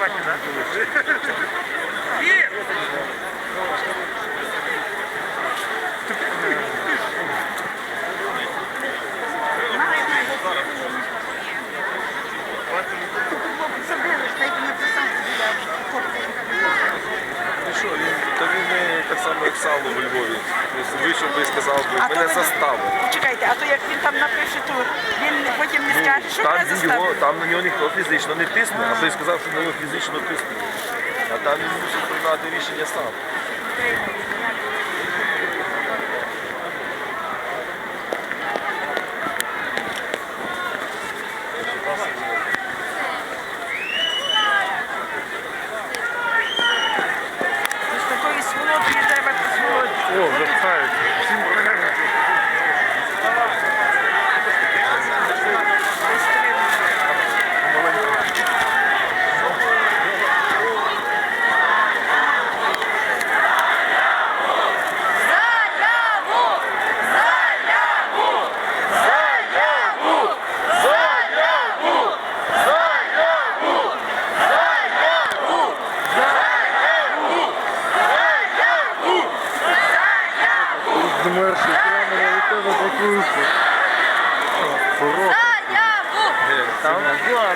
Ну що, він, то він е, само, як сало у Львові. Тобто Вийшов би і сказав би, мене ви- заставили. Чекайте, а то як він там напише, то він потім не скаже, що Там, мене його, там на нього ніхто фізично не тисне, а той сказав, що на нього фізично тисне. А там він мусить приймати рішення сам. З такої сволоти 因为这里太。Змерші прямо на тебе покрутку. Порог. Там була